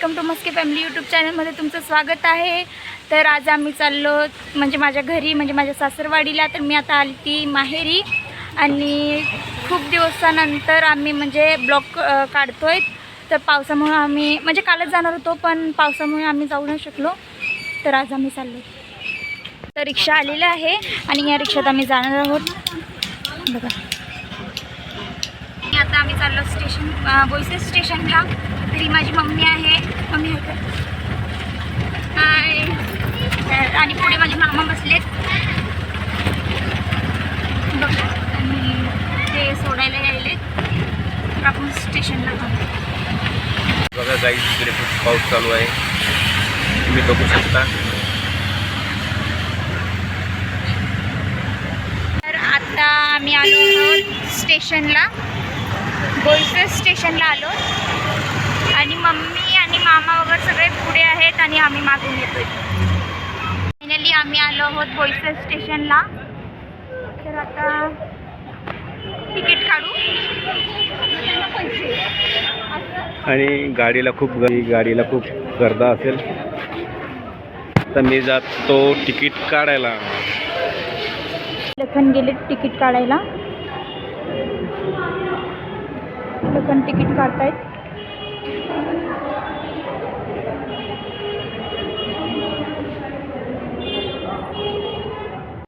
Welcome to Maske family YouTube चॅनलमध्ये तुमचं स्वागत आहे. तर आज आम्ही चाललो म्हणजे माझ्या घरी म्हणजे माझ्या सासरवाडीला. तर मी आता आली ती माहेरी. आणि खूप दिवसानंतर आम्ही म्हणजे ब्लॉग काढतोय. तर पावसामुळे आम्ही म्हणजे कालच जाणार होतो पण पावसामुळे आम्ही जाऊ नाही शकलो. तर आज आम्ही चाललो तर रिक्षा आलेली आहे आणि या रिक्षात आम्ही जाणार आहोत. बघा. आम्ही चाललो स्टेशन बोईसे स्टेशनला तरी माझी मम्मी आहे. मम्मी आहे आणि पुढे माझे मामा बसलेत. बघ आणि ते सोडायला यायले तर आपण स्टेशनला जाऊ बघा गाई तिकडे खूप पाऊस चालू आहे. तुम्ही बघू शकता. तर आता आम्ही आलो स्टेशनला. बोईसर स्टेशनला आलो. आणि मम्मी आणि मामा वगैरे सगळे पुढे आहेत आणि आम्ही मागून येतोय. फायनली आम्ही आलो आहोत बोईसर स्टेशनला. तर आता तिकीट काढू. आणि गाडीला खूप गाडीला खूप गर्दा असेल. तर मी जातो तिकीट काढायला. लखन गेले तिकीट काढायला. लखन तिकीट काढतायत.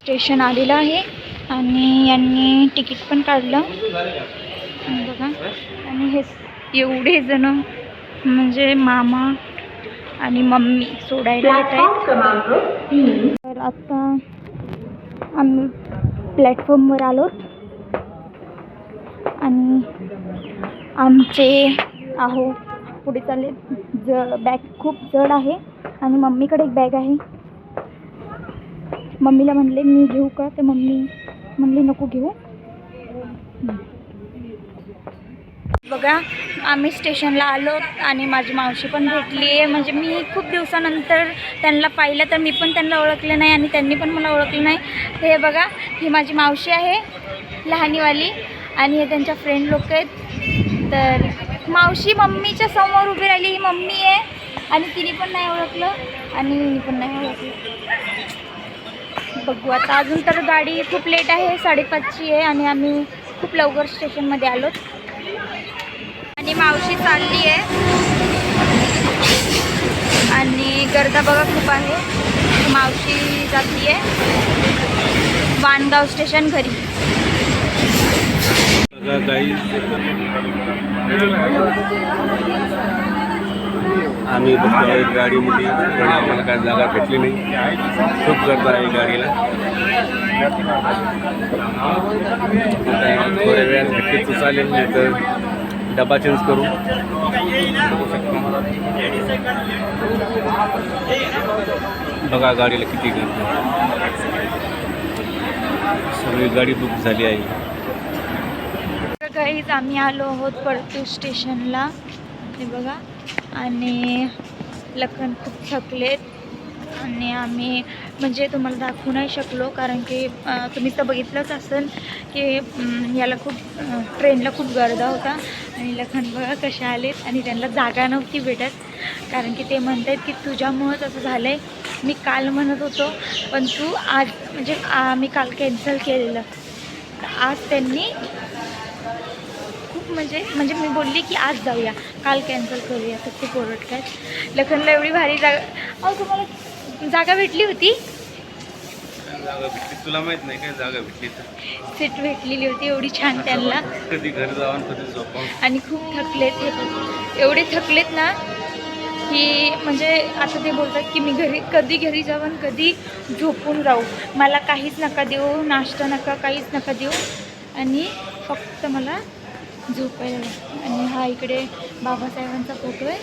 स्टेशन आलेलं आहे आणि यांनी तिकीट पण काढलं. बघा आणि हे एवढे जण म्हणजे मामा आणि मम्मी सोडायला येत आहेत. तर आता आम्ही प्लॅटफॉर्मवर आलो. आणि आमचे आहो पुढे चालले. ज बॅग खूप जड आहे आणि मम्मीकडे एक बॅग आहे. मम्मीला म्हणले मी घेऊ का? तर मम्मी म्हणली नको घेऊ. बघा आम्ही स्टेशनला आलो आणि माझी मावशी पण भेटली आहे. म्हणजे मी खूप दिवसानंतर त्यांना पाहिलं तर मी पण त्यांना ओळखलं नाही आणि त्यांनी पण मला ओळखलं नाही. हे बघा ही माझी मावशी आहे लहानीवाली. आणि हे त्यांच्या फ्रेंड लोक आहेत. तर मावशी मम्मीच्या समोर उभी राहिली. ही मम्मी आहे. आणि तिने पण नाही ओळखलं. आणि मी पण नाही ओळखलं. बघू आता अजून तर गाडी खूप लेट आहे. साडेपाचची आहे आणि आम्ही खूप लवकर स्टेशनमध्ये आलो. आणि मावशी चालली आहे. आणि गर्दा बघा खूप आहे. मावशी जाती आहे वाणगाव स्टेशन घरी. गाई आम्ही बसलो आहे गाडीमध्ये पण आम्हाला काय जागा भेटली नाही. खूप गर्द आहे गाडीला. थोड्या वेळात भेटली तू चालेल नाही तर डबा चेंज करू. बघा गाडीला किती गर्दी सगळी गाडी बुक झाली आहे. काहीच आम्ही आलो आहोत परतूर स्टेशनला. हे बघा. आणि लखन खूप थकलेत. आणि आम्ही म्हणजे तुम्हाला दाखवू नाही शकलो कारण की तुम्ही तर बघितलंच असेल की याला खूप ट्रेनला खूप गर्दा होता. आणि लखन बघा कशा आलेत. आणि त्यांना जागा नव्हती भेटत. कारण की ते म्हणत आहेत की तुझ्यामुळंच असं झालं आहे मी काल म्हणत होतो पण तू आज म्हणजे मी काल कॅन्सल केलेलं. आज त्यांनी खूप म्हणजे म्हणजे मी बोलली की आज जाऊया. काल कॅन्सल करूया. तर खूप ओरडतात लखनला एवढी भारी जागा अहो तुम्हाला जागा भेटली होती? जागा भेटली. तुला माहीत नाही काय जागा भेटली तर? सीट भेटलेली होती. एवढी छान त्यांना. कधी घरी जाऊन कधी झोपावून आणि खूप थकलेत हे. एवढे थकलेत ना की म्हणजे आता ते बोलतात की मी घरी कधी घरी जाऊ आणि कधी झोपून राहू. मला काहीच नका देऊ नाश्ता नका काहीच नका देऊ. आणि फक्त मला झोपायला. आणि हा इकडे बाबासाहेबांचा फोटो आहे.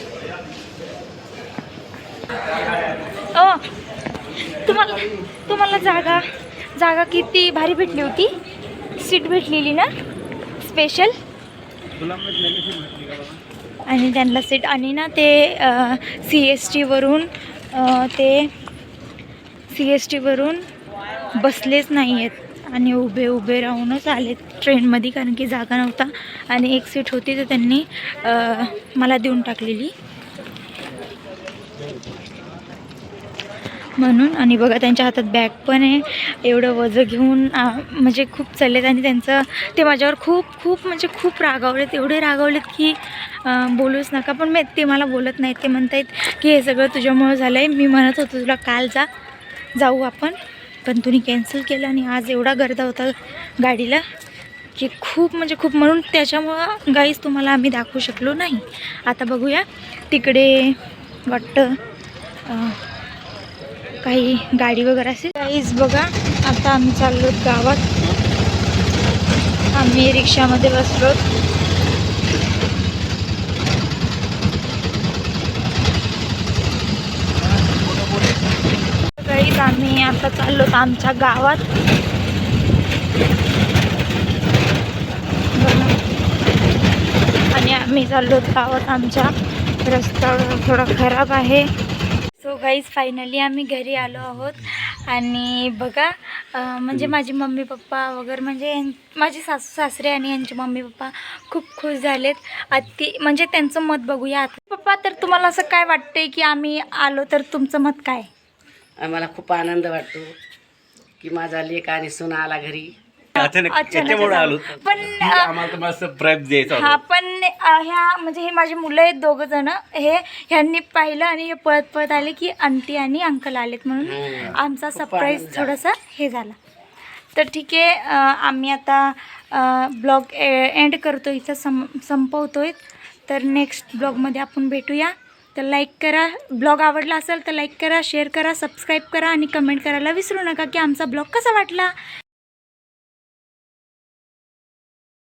ओ तुम्हाला तुम्हाला जागा जागा किती भारी भेटली होती? सीट भेटलेली ना? स्पेशल? आणि त्यांना सीट आणि ना ते सी एस टीवरून ते सी एस टीवरून बसलेच नाही आहेत आणि उभे उभे राहूनच आले ट्रेनमध्ये कारण की जागा नव्हता. आणि एक सीट होती तर त्यांनी मला देऊन टाकलेली. म्हणून आणि बघा त्यांच्या हातात बॅग पण आहे. एवढं वजं घेऊन म्हणजे खूप चाललेत आणि त्यांचं ते माझ्यावर खूप खूप म्हणजे खूप रागावलेत. एवढे रागावलेत की बोलूच नका. पण मी ते मला बोलत नाहीत. ते म्हणत आहेत की हे सगळं तुझ्यामुळं झालं आहे मी म्हणत होतो तुला काल जा. जाऊ आपण. पण तुम्ही कॅन्सल केलं आणि आज एवढा गर्दा होता गाडीला की खूप म्हणजे खूप म्हणून त्याच्यामुळं गाईज तुम्हाला आम्ही दाखवू शकलो नाही. आता बघूया. तिकडे वाटतं काही गाडी वगैरे असेल. गाईज बघा आता आम्ही चाललो गावात. आम्ही रिक्षामध्ये बसलो गाईज आम्ही आता चाललो आमच्या गावात. आणि आम्ही चाललो गावात. आमच्या रस्ता थोडा खराब आहे. सो गाईज फायनली आम्ही घरी आलो आहोत. आणि बघा म्हणजे माझी मम्मी पप्पा वगैरे म्हणजे माझे सासू सासरे आणि यांचे मम्मी पप्पा खूप खुश झालेत. अति म्हणजे त्यांचं मत बघूया. पप्पा तर तुम्हाला असं काय वाटतंय की आम्ही आलो तर तुमचं मत काय? आम्हाला खूप आनंद वाटतो की माझा लेक आणि सुना आला घरी. अचानक याच्यामुळे आलो पण की अं, आम्हाला तुम्हाला सरप्राईज द्यायचा हा होता पण अ, ह्या म्हणजे हे माझे मुलं आहेत दोघं जण हे ह्यांनी पाहिलं आणि हे पळत पळत आले की आंटी आणि अंकल आलेत म्हणून. आमचा खूप सरप्राईज आनंद झाला. थोडासा हे झाला. तर ठीक आहे अ, आम्ही आता ब्लॉग एंड करतो इथं सं संपवतोय. तर नेक्स्ट ब्लॉगमध्ये आपण भेटूया. तर लाईक करा. ब्लॉग आवडला असेल तर लाईक करा शेअर करा सबस्क्राईब करा आणि कमेंट करायला विसरू नका की आमचा ब्लॉग कसा वाटला?